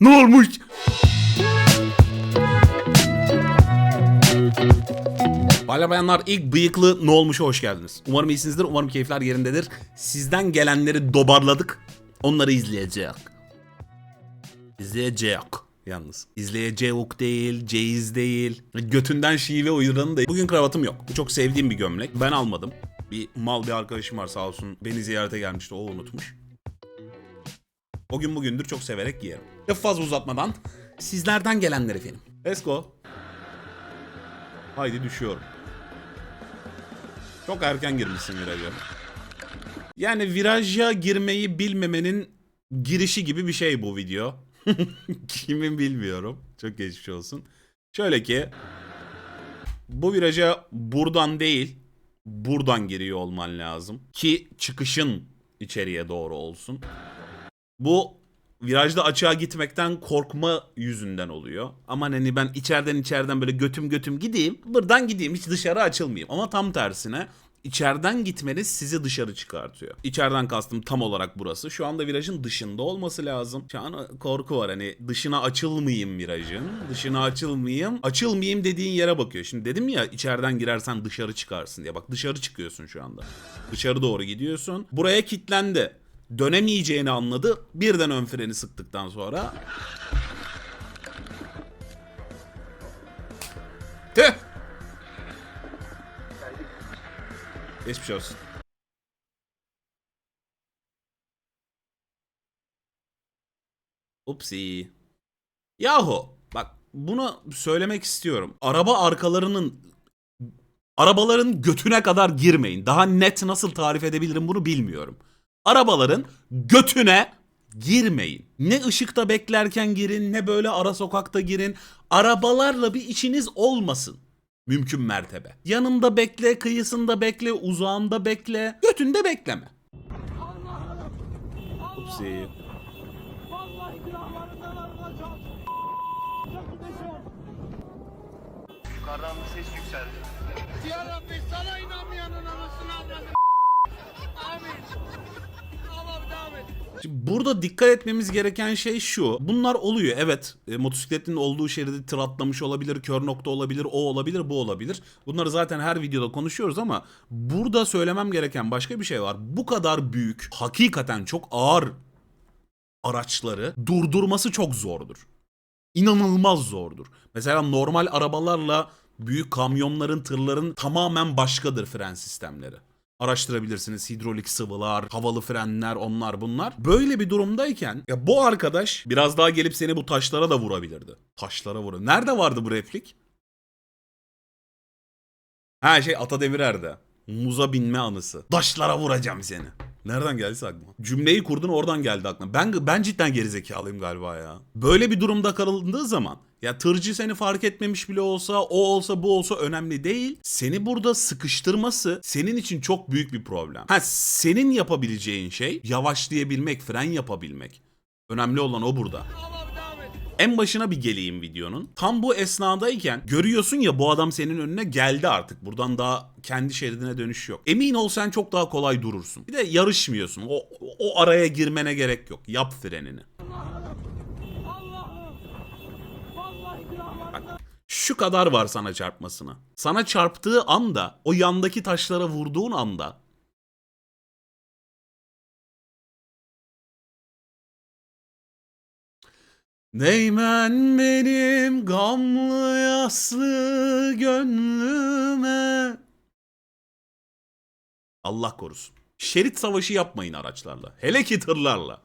Ne olmuş? Baylar bayanlar ilk bıyıklı ne olmuş'a hoş geldiniz. Umarım iyisinizdir, umarım keyifler yerindedir. Sizden gelenleri dobarladık. Onları izleyeceğiz. İzleyeceğiz yalnız. İzleyeceğiz değil, ceyiz değil. Götünden şive uyduranı değil. Bugün kravatım yok. Bu çok sevdiğim bir gömlek. Ben almadım. Bir mal bir arkadaşım var sağ olsun. Beni ziyarete gelmişti o unutmuş. O gün bugündür çok severek giyerim. Lafı fazla uzatmadan sizlerden gelenler efendim. Let's go. Haydi düşüyorum. Çok erken girmişsin viraja. Yani viraja girmeyi bilmemenin girişi gibi bir şey bu video. Kimin bilmiyorum. Çok geçmiş olsun. Şöyle ki bu viraja buradan değil buradan giriyor olman lazım. Ki çıkışın içeriye doğru olsun. Bu virajda açığa gitmekten korkma yüzünden oluyor. Aman hani ben içeriden içeriden böyle götüm götüm gideyim. Buradan gideyim hiç dışarı açılmayayım. Ama tam tersine içeriden gitmeniz sizi dışarı çıkartıyor. İçeriden kastım tam olarak burası. Şu anda virajın dışında olması lazım. Şu an korku var hani dışına açılmayayım virajın. Dışına açılmayayım. Açılmayayım dediğin yere bakıyor. Şimdi dedim ya içeriden girersen dışarı çıkarsın diye. Bak dışarı çıkıyorsun şu anda. Dışarı doğru gidiyorsun. Buraya kilitlendi dönemeyeceğini anladı. Birden ön freni sıktıktan sonra. Tüh! Geçmiş olsun. Upsi. Yahu bak bunu söylemek istiyorum. Araba arkalarının arabaların götüne kadar girmeyin. Daha net nasıl tarif edebilirim bunu bilmiyorum. Arabaların götüne girmeyin. Ne ışıkta beklerken girin ne böyle ara sokakta girin. Arabalarla bir işiniz olmasın. Mümkün mertebe. Yanında bekle, kıyısında bekle, uzağında bekle. Götünde bekleme. Upsi. Vallahi günahlarından arınacağım. Çok gideceğim. Yukarıdan bir ses yükseldi. Ya Şimdi burada dikkat etmemiz gereken şey şu. Bunlar oluyor evet. E, motosikletin olduğu şeridi tır atlamış olabilir, kör nokta olabilir, o olabilir, bu olabilir. Bunları zaten her videoda konuşuyoruz ama burada söylemem gereken başka bir şey var. Bu kadar büyük, hakikaten çok ağır araçları durdurması çok zordur. İnanılmaz zordur. Mesela normal arabalarla büyük kamyonların, tırların tamamen başkadır fren sistemleri. Araştırabilirsiniz hidrolik sıvılar, havalı frenler, onlar bunlar. Böyle bir durumdayken ya bu arkadaş biraz daha gelip seni bu taşlara da vurabilirdi. Taşlara vurur. Nerede vardı bu replik? Ha şey Ata Demirer'de. Muza binme anısı. Taşlara vuracağım seni. Nereden geldiyse aklıma. Cümleyi kurdun oradan geldi aklıma. Ben ben cidden gerizekalıyım galiba ya. Böyle bir durumda kalındığı zaman ya tırcı seni fark etmemiş bile olsa o olsa bu olsa önemli değil. Seni burada sıkıştırması senin için çok büyük bir problem. Ha senin yapabileceğin şey yavaşlayabilmek, fren yapabilmek. Önemli olan o burada. En başına bir geleyim videonun. Tam bu esnadayken görüyorsun ya bu adam senin önüne geldi artık. Buradan daha kendi şeridine dönüş yok. Emin ol sen çok daha kolay durursun. Bir de yarışmıyorsun. O, o araya girmene gerek yok. Yap frenini. Şu kadar var sana çarpmasına. Sana çarptığı anda, o yandaki taşlara vurduğun anda Değmen benim gamlı yaslı gönlüme. Allah korusun. Şerit savaşı yapmayın araçlarla. Hele ki tırlarla.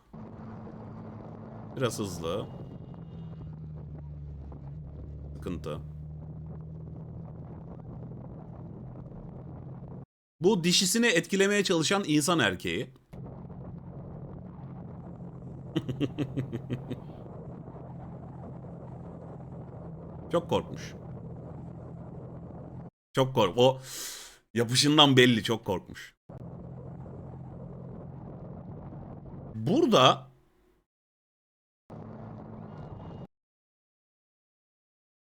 Biraz hızlı. Sıkıntı. Bu dişisini etkilemeye çalışan insan erkeği. Çok korkmuş. Çok kork. O yapışından belli çok korkmuş. Burada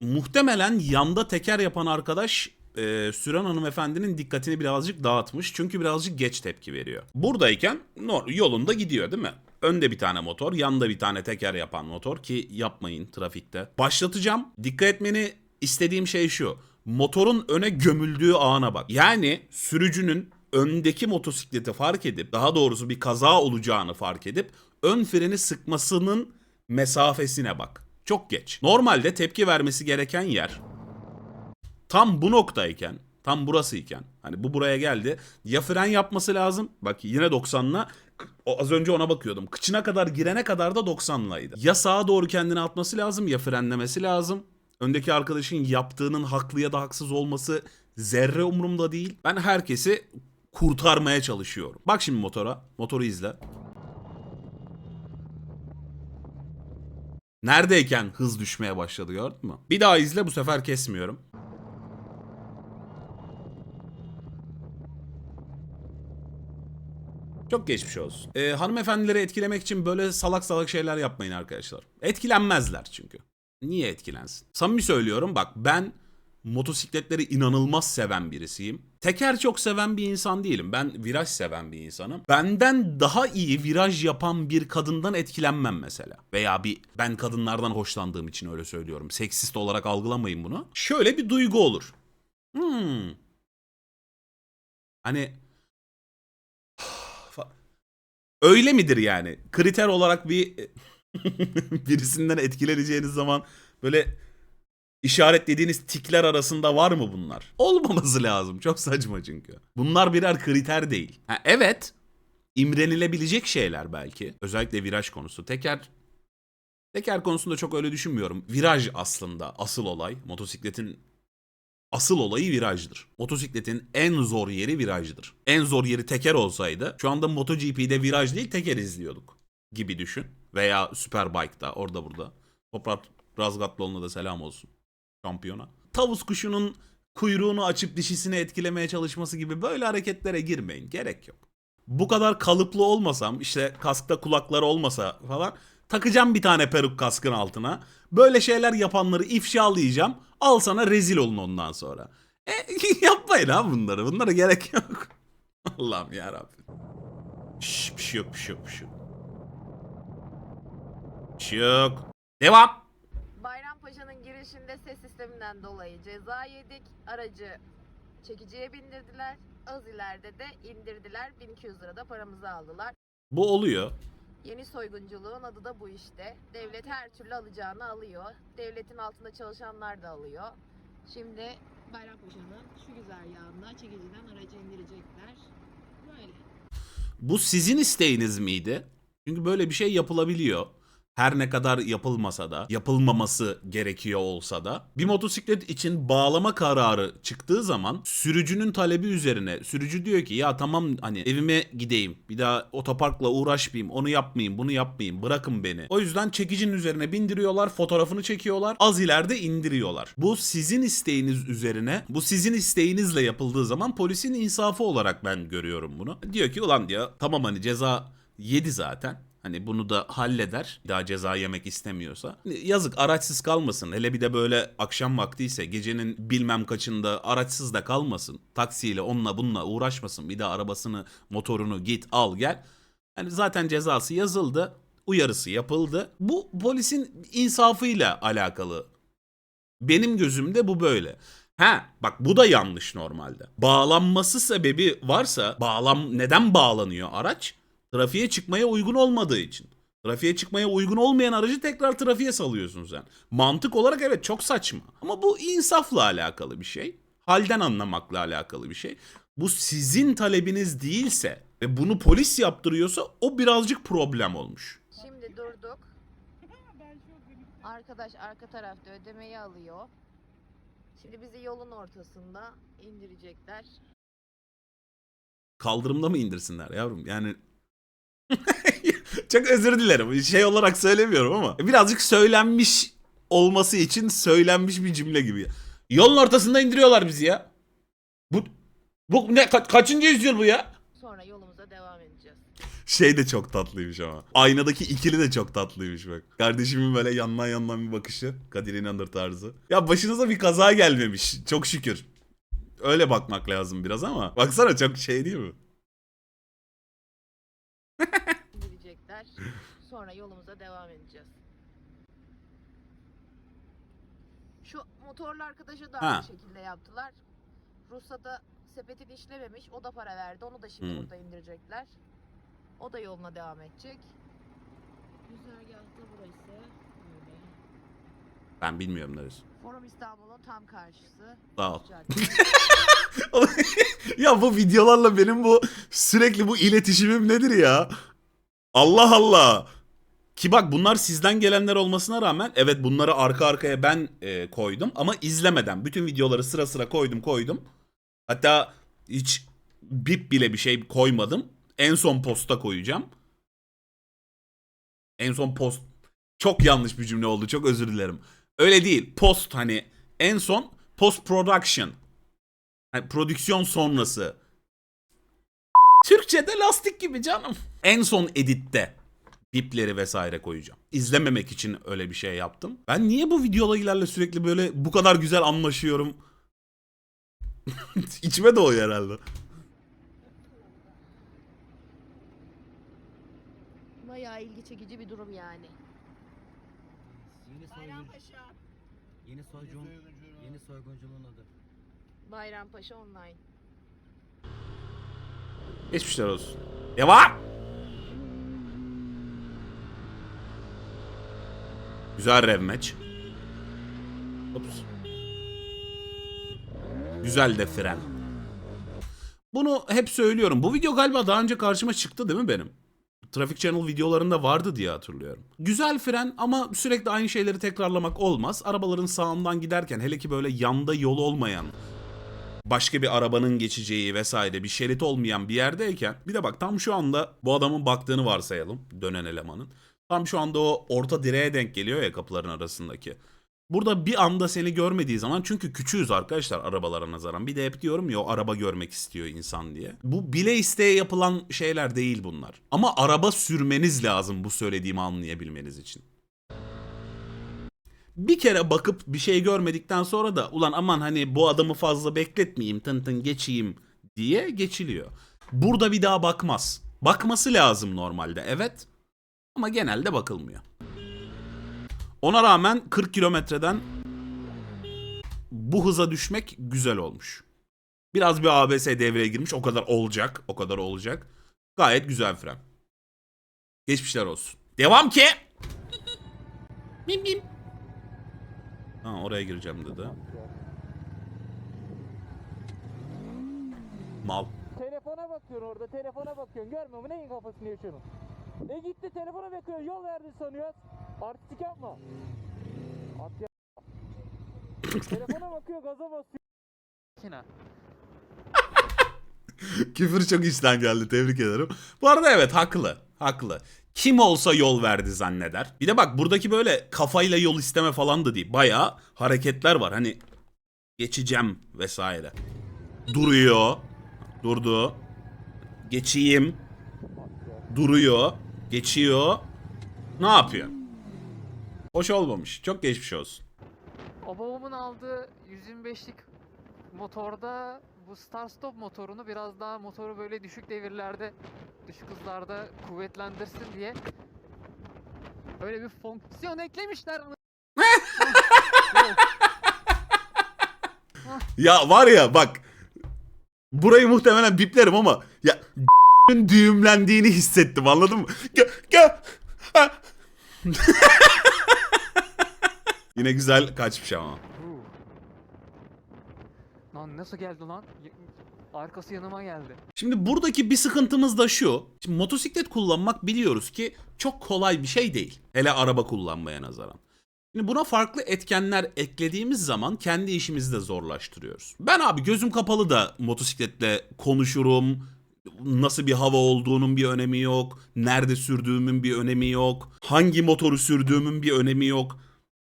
muhtemelen yanda teker yapan arkadaş e, süren hanımefendinin dikkatini birazcık dağıtmış. Çünkü birazcık geç tepki veriyor. Buradayken yolunda gidiyor değil mi? Önde bir tane motor, yanda bir tane teker yapan motor ki yapmayın trafikte. Başlatacağım. Dikkat etmeni istediğim şey şu. Motorun öne gömüldüğü ana bak. Yani sürücünün öndeki motosikleti fark edip daha doğrusu bir kaza olacağını fark edip ön freni sıkmasının mesafesine bak. Çok geç. Normalde tepki vermesi gereken yer tam bu noktayken, tam burasıyken hani bu buraya geldi. Ya fren yapması lazım. Bak yine 90'la. Az önce ona bakıyordum. Kıçına kadar girene kadar da 90'laydı. Ya sağa doğru kendini atması lazım ya frenlemesi lazım. Öndeki arkadaşın yaptığının haklı ya da haksız olması zerre umurumda değil. Ben herkesi kurtarmaya çalışıyorum. Bak şimdi motora. Motoru izle. Neredeyken hız düşmeye başladı gördün mü? Bir daha izle bu sefer kesmiyorum. Çok geçmiş olsun. Ee, hanımefendileri etkilemek için böyle salak salak şeyler yapmayın arkadaşlar. Etkilenmezler çünkü. Niye etkilensin? Samimi söylüyorum bak ben motosikletleri inanılmaz seven birisiyim. Teker çok seven bir insan değilim. Ben viraj seven bir insanım. Benden daha iyi viraj yapan bir kadından etkilenmem mesela. Veya bir ben kadınlardan hoşlandığım için öyle söylüyorum. Seksist olarak algılamayın bunu. Şöyle bir duygu olur. Hmm. Hani Öyle midir yani? Kriter olarak bir birisinden etkileneceğiniz zaman böyle işaretlediğiniz tikler arasında var mı bunlar? Olmaması lazım. Çok saçma çünkü. Bunlar birer kriter değil. Ha, evet. imrenilebilecek şeyler belki. Özellikle viraj konusu. Teker Teker konusunda çok öyle düşünmüyorum. Viraj aslında asıl olay. Motosikletin Asıl olayı virajdır. Motosikletin en zor yeri virajdır. En zor yeri teker olsaydı şu anda MotoGP'de viraj değil teker izliyorduk gibi düşün. Veya Superbike'da orada burada. Toprak Razgatlıoğlu'na da selam olsun. Şampiyona. Tavus kuşunun kuyruğunu açıp dişisini etkilemeye çalışması gibi böyle hareketlere girmeyin. Gerek yok. Bu kadar kalıplı olmasam işte kaskta kulakları olmasa falan takacağım bir tane peruk kaskın altına. Böyle şeyler yapanları ifşalayacağım. Al sana rezil olun ondan sonra. E, yapmayın ha bunları. Bunlara gerek yok. Allah'ım yarabbim. Şş, bir şey yok bir şey yok bir şey yok. Bir şey yok. Devam. Bayrampaşa'nın girişinde ses sisteminden dolayı ceza yedik. Aracı çekiciye bindirdiler. Az ileride de indirdiler. 1200 lira da paramızı aldılar. Bu oluyor. Yeni soygunculuğun adı da bu işte. Devlet her türlü alacağını alıyor. Devletin altında çalışanlar da alıyor. Şimdi Bayrampaşa'nın şu güzergahında çekiciden aracı indirecekler. Böyle. Bu sizin isteğiniz miydi? Çünkü böyle bir şey yapılabiliyor. Her ne kadar yapılmasa da, yapılmaması gerekiyor olsa da bir motosiklet için bağlama kararı çıktığı zaman sürücünün talebi üzerine sürücü diyor ki ya tamam hani evime gideyim. Bir daha otoparkla uğraşmayayım, onu yapmayayım, bunu yapmayayım. Bırakın beni. O yüzden çekicinin üzerine bindiriyorlar, fotoğrafını çekiyorlar. Az ileride indiriyorlar. Bu sizin isteğiniz üzerine, bu sizin isteğinizle yapıldığı zaman polisin insafı olarak ben görüyorum bunu. Diyor ki ulan diyor tamam hani ceza yedi zaten. Hani bunu da halleder. Daha ceza yemek istemiyorsa. Yazık araçsız kalmasın. Hele bir de böyle akşam vaktiyse gecenin bilmem kaçında araçsız da kalmasın. Taksiyle onunla bununla uğraşmasın. Bir de arabasını, motorunu git al gel. Hani zaten cezası yazıldı. Uyarısı yapıldı. Bu polisin insafıyla alakalı. Benim gözümde bu böyle. Ha bak bu da yanlış normalde. Bağlanması sebebi varsa bağlam neden bağlanıyor araç? Trafiğe çıkmaya uygun olmadığı için. Trafiğe çıkmaya uygun olmayan aracı tekrar trafiğe salıyorsun sen. Mantık olarak evet çok saçma. Ama bu insafla alakalı bir şey. Halden anlamakla alakalı bir şey. Bu sizin talebiniz değilse ve bunu polis yaptırıyorsa o birazcık problem olmuş. Şimdi durduk. Arkadaş arka tarafta ödemeyi alıyor. Şimdi bizi yolun ortasında indirecekler. Kaldırımda mı indirsinler yavrum? Yani çok özür dilerim. Şey olarak söylemiyorum ama birazcık söylenmiş olması için söylenmiş bir cümle gibi. Yolun ortasında indiriyorlar bizi ya. Bu bu ne ka- kaçıncı yüzyıl bu ya? Sonra yolumuza devam edeceğiz. Şey de çok tatlıymış ama. Aynadaki ikili de çok tatlıymış bak. Kardeşimin böyle yandan yandan bir bakışı. Kadir İnanır tarzı. Ya başınıza bir kaza gelmemiş. Çok şükür. Öyle bakmak lazım biraz ama. Baksana çok şey değil mi? İndirecekler. görecekler. Sonra yolumuza devam edeceğiz. Şu motorlu arkadaşa da Ha. aynı şekilde yaptılar. Ruhsata sepetin işlememiş. O da para verdi. Onu da şimdi Hmm. burada indirecekler. O da yoluna devam edecek. Güzergahta burası. Ben bilmiyorum neresi. Forum İstanbul'un tam karşısı. Sağ ol. Ya bu videolarla benim bu sürekli bu iletişimim nedir ya? Allah Allah. Ki bak bunlar sizden gelenler olmasına rağmen evet bunları arka arkaya ben e, koydum ama izlemeden bütün videoları sıra sıra koydum koydum. Hatta hiç bip bile bir şey koymadım. En son posta koyacağım. En son post çok yanlış bir cümle oldu. Çok özür dilerim. Öyle değil. Post hani en son post production. Hani prodüksiyon sonrası. Türkçe'de lastik gibi canım. En son editte bipleri vesaire koyacağım. İzlememek için öyle bir şey yaptım. Ben niye bu videolarla sürekli böyle bu kadar güzel anlaşıyorum? İçime doğuyor herhalde. Bayağı ilgi çekici bir durum yani. Yeni soygun, Bayrampaşa. Yeni soygun, yeni soygunculuğun adı. Bayrampaşa online. Geçmişler olsun. Devam. Güzel rev match. Ops. Güzel de fren. Bunu hep söylüyorum. Bu video galiba daha önce karşıma çıktı değil mi benim? Traffic Channel videolarında vardı diye hatırlıyorum. Güzel fren ama sürekli aynı şeyleri tekrarlamak olmaz. Arabaların sağından giderken hele ki böyle yanda yol olmayan başka bir arabanın geçeceği vesaire bir şerit olmayan bir yerdeyken bir de bak tam şu anda bu adamın baktığını varsayalım dönen elemanın. Tam şu anda o orta direğe denk geliyor ya kapıların arasındaki. Burada bir anda seni görmediği zaman çünkü küçüğüz arkadaşlar arabalara nazaran. Bir de hep diyorum ya o araba görmek istiyor insan diye. Bu bile isteye yapılan şeyler değil bunlar. Ama araba sürmeniz lazım bu söylediğimi anlayabilmeniz için bir kere bakıp bir şey görmedikten sonra da ulan aman hani bu adamı fazla bekletmeyeyim tın tın geçeyim diye geçiliyor. Burada bir daha bakmaz. Bakması lazım normalde evet ama genelde bakılmıyor. Ona rağmen 40 kilometreden bu hıza düşmek güzel olmuş. Biraz bir ABS devreye girmiş o kadar olacak o kadar olacak. Gayet güzel fren. Geçmişler olsun. Devam ki. Bim bim. Ha oraya gireceğim dedi. Mal. Telefona bakıyorsun orada, telefona bakıyorsun. Görmüyor musun? Neyin kafasını yaşıyorsun? E gitti telefona bakıyor, yol verdi sanıyoruz. Artistik yapma. At ya. telefona bakıyor, gaza basıyor. Kina. Küfür çok içten geldi tebrik ederim. Bu arada evet haklı. Haklı. Kim olsa yol verdi zanneder. Bir de bak buradaki böyle kafayla yol isteme falan da değil. Bayağı hareketler var. Hani geçeceğim vesaire. Duruyor. Durdu. Geçeyim. Duruyor. Geçiyor. Ne yapıyor? Hoş olmamış. Çok geçmiş olsun. O babamın aldığı 125'lik motorda bu start stop motorunu biraz daha motoru böyle düşük devirlerde, düşük hızlarda kuvvetlendirsin diye öyle bir fonksiyon eklemişler. Ya var ya bak. Burayı muhtemelen biplerim ama ya düğümlendiğini hissettim anladın mı? Gö, gö. Yine güzel kaçmış ama. Lan nasıl geldi lan? Arkası yanıma geldi. Şimdi buradaki bir sıkıntımız da şu. Şimdi motosiklet kullanmak biliyoruz ki çok kolay bir şey değil. Hele araba kullanmaya nazaran. Şimdi buna farklı etkenler eklediğimiz zaman kendi işimizi de zorlaştırıyoruz. Ben abi gözüm kapalı da motosikletle konuşurum. Nasıl bir hava olduğunun bir önemi yok. Nerede sürdüğümün bir önemi yok. Hangi motoru sürdüğümün bir önemi yok.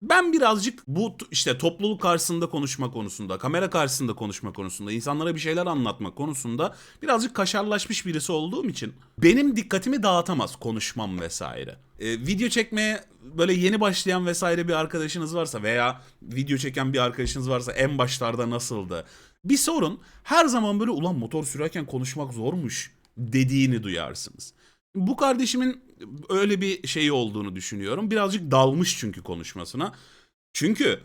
Ben birazcık bu işte topluluk karşısında konuşma konusunda, kamera karşısında konuşma konusunda, insanlara bir şeyler anlatma konusunda birazcık kaşarlaşmış birisi olduğum için benim dikkatimi dağıtamaz konuşmam vesaire. Ee, video çekmeye böyle yeni başlayan vesaire bir arkadaşınız varsa veya video çeken bir arkadaşınız varsa en başlarda nasıldı? Bir sorun her zaman böyle ulan motor sürerken konuşmak zormuş dediğini duyarsınız. Bu kardeşimin öyle bir şeyi olduğunu düşünüyorum. Birazcık dalmış çünkü konuşmasına. Çünkü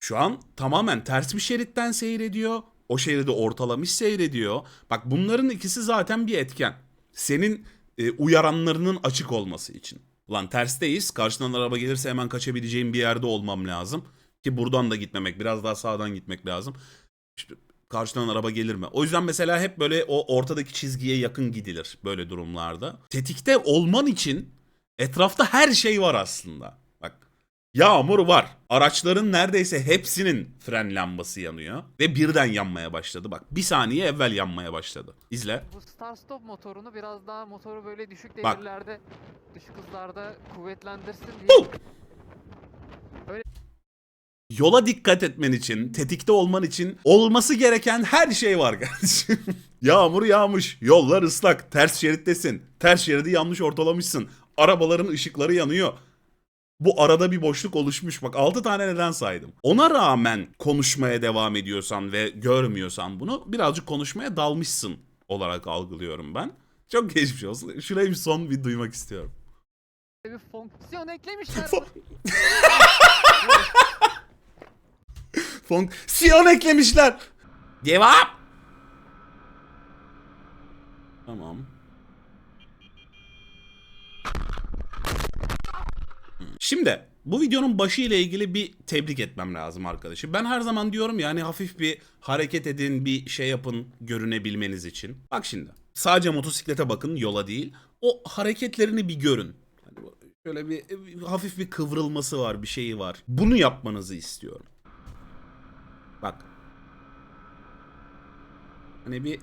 şu an tamamen ters bir şeritten seyrediyor. O şeridi ortalamış seyrediyor. Bak bunların ikisi zaten bir etken. Senin e, uyaranlarının açık olması için. Ulan tersteyiz. Karşıdan araba gelirse hemen kaçabileceğim bir yerde olmam lazım. Ki buradan da gitmemek, biraz daha sağdan gitmek lazım. İşte karşıdan araba gelir mi? O yüzden mesela hep böyle o ortadaki çizgiye yakın gidilir böyle durumlarda. Tetikte olman için etrafta her şey var aslında. Bak yağmur var. Araçların neredeyse hepsinin fren lambası yanıyor. Ve birden yanmaya başladı. Bak bir saniye evvel yanmaya başladı. İzle. Bu start stop motorunu biraz daha motoru böyle düşük Bak. devirlerde, düşük hızlarda kuvvetlendirsin diye Bum! Yola dikkat etmen için, tetikte olman için olması gereken her şey var kardeşim. Yağmur yağmış, yollar ıslak, ters şerittesin, ters şeridi yanlış ortalamışsın, arabaların ışıkları yanıyor. Bu arada bir boşluk oluşmuş. Bak 6 tane neden saydım. Ona rağmen konuşmaya devam ediyorsan ve görmüyorsan bunu birazcık konuşmaya dalmışsın olarak algılıyorum ben. Çok geçmiş olsun. Şurayı bir son bir duymak istiyorum. bir fonksiyon eklemişler. Fonksiyon eklemişler. Devam. Tamam. Şimdi bu videonun başı ile ilgili bir tebrik etmem lazım arkadaşı. Ben her zaman diyorum yani hafif bir hareket edin, bir şey yapın görünebilmeniz için. Bak şimdi. Sadece motosiklete bakın, yola değil. O hareketlerini bir görün. Yani bu- şöyle bir, bir hafif bir kıvrılması var, bir şeyi var. Bunu yapmanızı istiyorum. Bak. Hani bir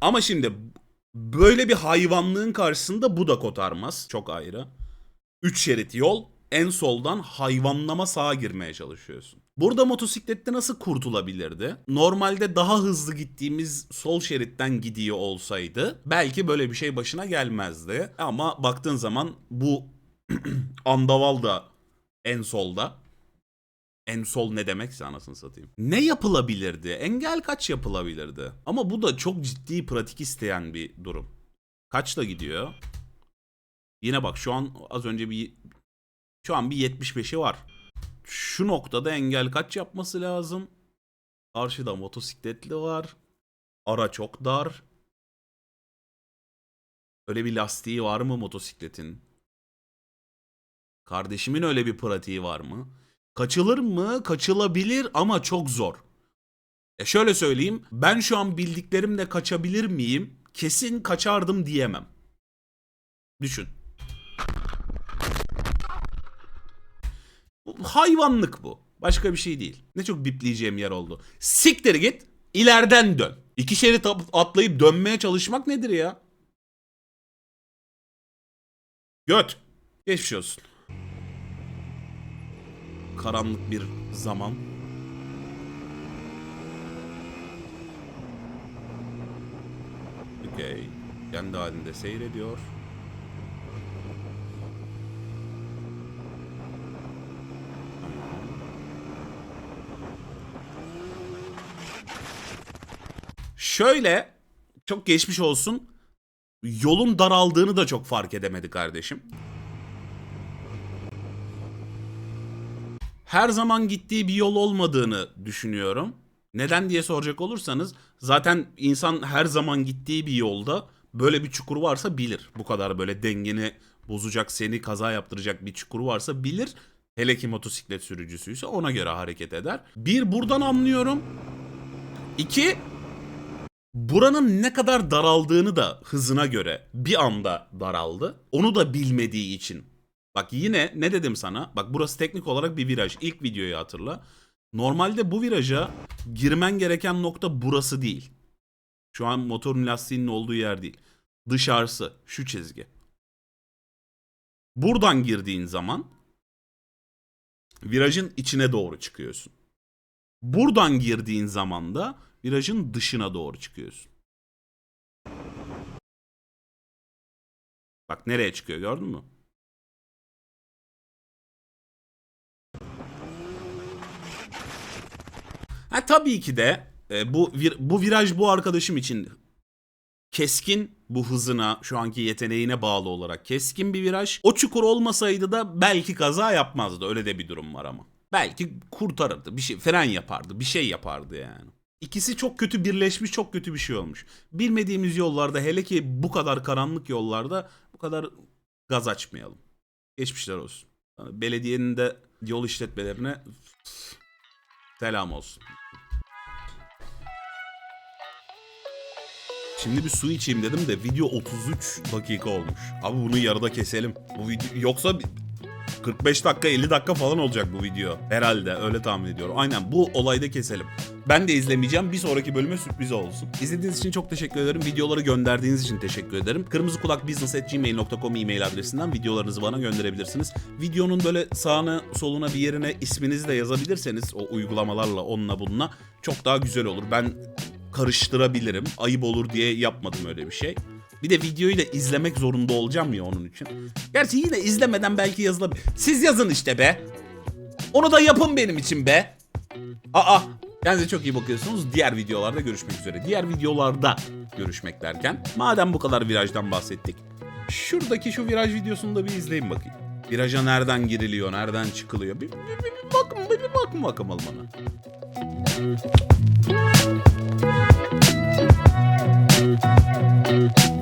ama şimdi böyle bir hayvanlığın karşısında bu da kotarmaz. Çok ayrı. Üç şerit yol. En soldan hayvanlama sağa girmeye çalışıyorsun. Burada motosiklette nasıl kurtulabilirdi? Normalde daha hızlı gittiğimiz sol şeritten gidiyor olsaydı belki böyle bir şey başına gelmezdi. Ama baktığın zaman bu andaval da en solda. En sol ne demekse anasını satayım. Ne yapılabilirdi? Engel kaç yapılabilirdi? Ama bu da çok ciddi pratik isteyen bir durum. Kaçla gidiyor? Yine bak şu an az önce bir şu an bir 75'i var. Şu noktada engel kaç yapması lazım? Karşıda motosikletli var. Ara çok dar. Öyle bir lastiği var mı motosikletin? Kardeşimin öyle bir pratiği var mı? Kaçılır mı? Kaçılabilir ama çok zor. E şöyle söyleyeyim. Ben şu an bildiklerimle kaçabilir miyim? Kesin kaçardım diyemem. Düşün. Hayvanlık bu. Başka bir şey değil. Ne çok bipleyeceğim yer oldu. Siktir git. ileriden dön. İki şerit at- atlayıp dönmeye çalışmak nedir ya? Göt. Geçmiş olsun. Karanlık bir zaman. Okey. Kendi halinde seyrediyor. Şöyle çok geçmiş olsun. Yolun daraldığını da çok fark edemedi kardeşim. Her zaman gittiği bir yol olmadığını düşünüyorum. Neden diye soracak olursanız zaten insan her zaman gittiği bir yolda böyle bir çukur varsa bilir. Bu kadar böyle dengeni bozacak, seni kaza yaptıracak bir çukur varsa bilir. Hele ki motosiklet sürücüsüyse ona göre hareket eder. Bir buradan anlıyorum. İki buranın ne kadar daraldığını da hızına göre bir anda daraldı. Onu da bilmediği için. Bak yine ne dedim sana? Bak burası teknik olarak bir viraj. İlk videoyu hatırla. Normalde bu viraja girmen gereken nokta burası değil. Şu an motorun lastiğinin olduğu yer değil. Dışarısı şu çizgi. Buradan girdiğin zaman virajın içine doğru çıkıyorsun. Buradan girdiğin zaman da virajın dışına doğru çıkıyorsun. Bak nereye çıkıyor gördün mü? Ha tabii ki de e, bu vir- bu viraj bu arkadaşım için keskin bu hızına, şu anki yeteneğine bağlı olarak keskin bir viraj. O çukur olmasaydı da belki kaza yapmazdı. Öyle de bir durum var ama. Belki kurtarırdı. Bir şey fren yapardı. Bir şey yapardı yani. İkisi çok kötü birleşmiş, çok kötü bir şey olmuş. Bilmediğimiz yollarda hele ki bu kadar karanlık yollarda bu kadar gaz açmayalım. Geçmişler olsun. Belediyenin de yol işletmelerine selam olsun. Şimdi bir su içeyim dedim de video 33 dakika olmuş. Abi bunu yarıda keselim. Bu video yoksa 45 dakika 50 dakika falan olacak bu video. Herhalde öyle tahmin ediyorum. Aynen bu olayda keselim. Ben de izlemeyeceğim. Bir sonraki bölüme sürpriz olsun. İzlediğiniz için çok teşekkür ederim. Videoları gönderdiğiniz için teşekkür ederim. Kırmızı kulak business@gmail.com e-mail adresinden videolarınızı bana gönderebilirsiniz. Videonun böyle sağına soluna bir yerine isminizi de yazabilirseniz o uygulamalarla onunla bununla çok daha güzel olur. Ben karıştırabilirim. Ayıp olur diye yapmadım öyle bir şey. Bir de videoyu da izlemek zorunda olacağım ya onun için. Gerçi yine izlemeden belki yazılabilir. Siz yazın işte be. Onu da yapın benim için be. Aa Kendinize çok iyi bakıyorsunuz. Diğer videolarda görüşmek üzere. Diğer videolarda görüşmek derken madem bu kadar virajdan bahsettik. Şuradaki şu viraj videosunu da bir izleyin bakayım. Viraja nereden giriliyor, nereden çıkılıyor? Bir, bir, bir, bir bakın, bir, bir bakın bakalım bana. Thank